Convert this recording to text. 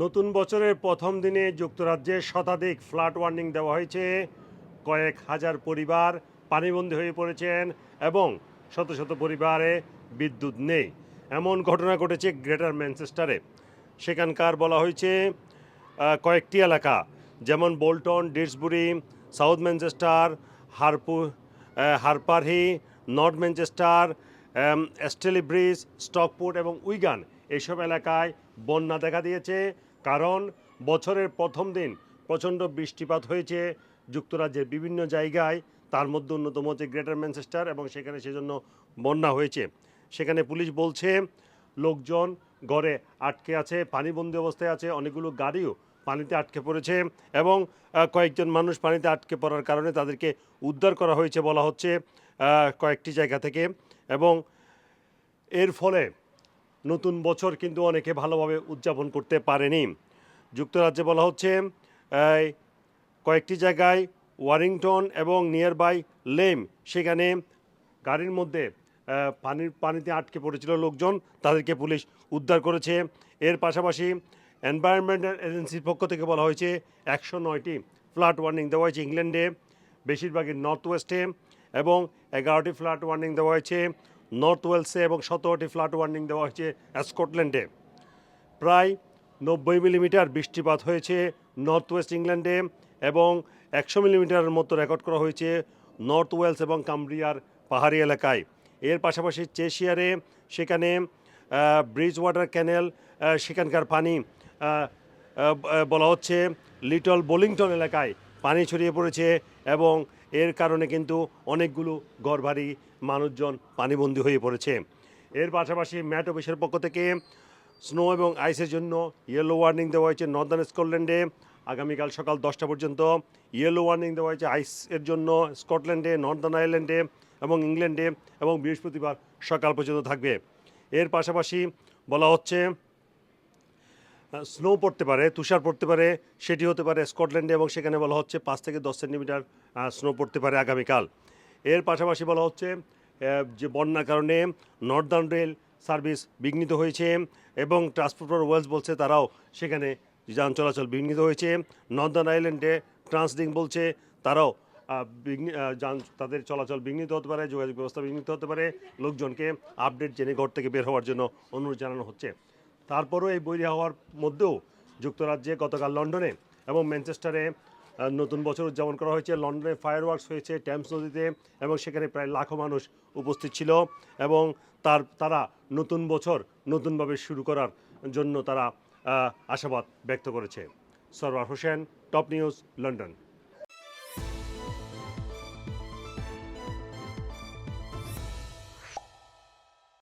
নতুন বছরের প্রথম দিনে যুক্তরাজ্যে শতাধিক ফ্লাড ওয়ার্নিং দেওয়া হয়েছে। কয়েক হাজার পরিবার পানিবন্দী হয়ে পড়েছেন এবং শত শত পরিবারে বিদ্যুৎ নেই। এমন ঘটনা ঘটেছে গ্রেটার ম্যানচেস্টারে। সেখানকার বলা হয়েছে কয়েকটি এলাকা, যেমন Bolton Didsbury south Manchester, হারপু Harpurhey, North Manchester Stalybridge Stockport এবং উইগান এইসব এলাকায় বন্যা দেখা দিয়েছে, কারণ বছরের প্রথম দিন প্রচণ্ড বৃষ্টিপাত হয়েছে। যুক্তরাজ্যের বিভিন্ন জায়গায় তার মধ্যে অন্যতম হচ্ছে গ্রেটার ম্যানচেস্টার এবং সেখানে সেজন্য বন্যা হয়েছে। সেখানে পুলিশ বলছে, লোকজন ঘরে আটকে আছে, পানিবন্দী অবস্থায় আছে, অনেকগুলো গাড়িও পানিতে আটকে পড়েছে এবং কয়েকজন মানুষ পানিতে আটকে পড়ার কারণে তাদেরকে উদ্ধার করা হয়েছে বলা হচ্ছে কয়েকটি জায়গা থেকে এবং এর ফলে নতুন বছর কিন্তু অনেকে ভালোভাবে উদযাপন করতে পারেনি। যুক্তরাজ্যে বলা হচ্ছে কয়েকটি জায়গায় ওয়ারিংটন এবং নিয়ার বাই লেম, সেখানে গাড়ির মধ্যে পানির, পানিতে আটকে পড়েছিল লোকজন, তাদেরকে পুলিশ উদ্ধার করেছে। এর পাশাপাশি এনভায়রনমেন্টাল এজেন্সির পক্ষ থেকে বলা হয়েছে, একশো নয়টি ফ্লাড ওয়ার্নিং দেওয়া হয়েছে ইংল্যান্ডে, বেশিরভাগই নর্থ ওয়েস্টে এবং এগারোটি ফ্লাড ওয়ার্নিং দেওয়া হয়েছে নর্থ ওয়েলসে এবং সতেরোটি ফ্লাড ওয়ার্নিং দেওয়া হয়েছে স্কটল্যান্ডে। প্রায় নব্বই মিলিমিটার বৃষ্টিপাত হয়েছে নর্থ ওয়েস্ট ইংল্যান্ডে এবং একশো মিলিমিটারের মতো রেকর্ড করা হয়েছে নর্থ ওয়েলস এবং কামব্রিয়ার পাহাড়ি এলাকায়। এর পাশাপাশি চেশিয়ারে সেখানে ব্রিজ ওয়াটার ক্যানেল সেখানকার পানি বলা হচ্ছে লিটল বোলিংটন এলাকায় পানি ছড়িয়ে পড়েছে এবং এর কারণে কিন্তু অনেকগুলো ঘরবাড়ি মানুষজন পানিবন্দী হয়ে পড়েছে। এর পাশাপাশি ম্যাট অফিসের পক্ষ থেকে স্নো এবং আইসের জন্য ইয়েলো ওয়ার্নিং দেওয়া হয়েছে নর্দার্ন স্কটল্যান্ডে। আগামীকাল সকাল দশটা পর্যন্ত ইয়েলো ওয়ার্নিং দেওয়া হয়েছে আইসের জন্য স্কটল্যান্ডে, নর্দার্ন আয়ারল্যান্ডে এবং ইংল্যান্ডে এবং বৃহস্পতিবার সকাল পর্যন্ত থাকবে। এর পাশাপাশি বলা হচ্ছে স্নো পড়তে পারে, তুষার পড়তে পারে, সেটি হতে পারে স্কটল্যান্ডে এবং সেখানে বলা হচ্ছে পাঁচ থেকে দশ সেন্টিমিটার স্নো পড়তে পারে আগামীকাল। এর পাশাপাশি বলা হচ্ছে যে বন্যার কারণে নর্দার্ন রেল সার্ভিস বিঘ্নিত হয়েছে এবং ট্রান্সপোর্টার ওয়েলস বলছে তারাও সেখানে যান চলাচল বিঘ্নিত হয়েছে। নর্দার্ন আইল্যান্ডে ট্রান্সডিং বলছে তারাও যান, তাদের চলাচল বিঘ্নিত হতে পারে, যোগাযোগ ব্যবস্থা বিঘ্নিত হতে পারে। লোকজনকে আপডেট জেনে ঘর থেকে বের হওয়ার জন্য অনুরোধ জানানো হচ্ছে। তারপরও এই বৈরী হওয়ার মধ্যেও যুক্তরাজ্যে গতকাল লন্ডনে এবং ম্যানচেস্টারে নতুন বছর উদযাপন করা হয়েছে। লন্ডনে ফায়ার ওয়ার্কস হয়েছে ট্যাম্পস নদীতে এবং সেখানে প্রায় লাখো মানুষ উপস্থিত ছিল এবং তার, তারা নতুন বছর নতুনভাবে শুরু করার জন্য তারা আশাবাদ ব্যক্ত করেছে। Sarwar Hossain top news London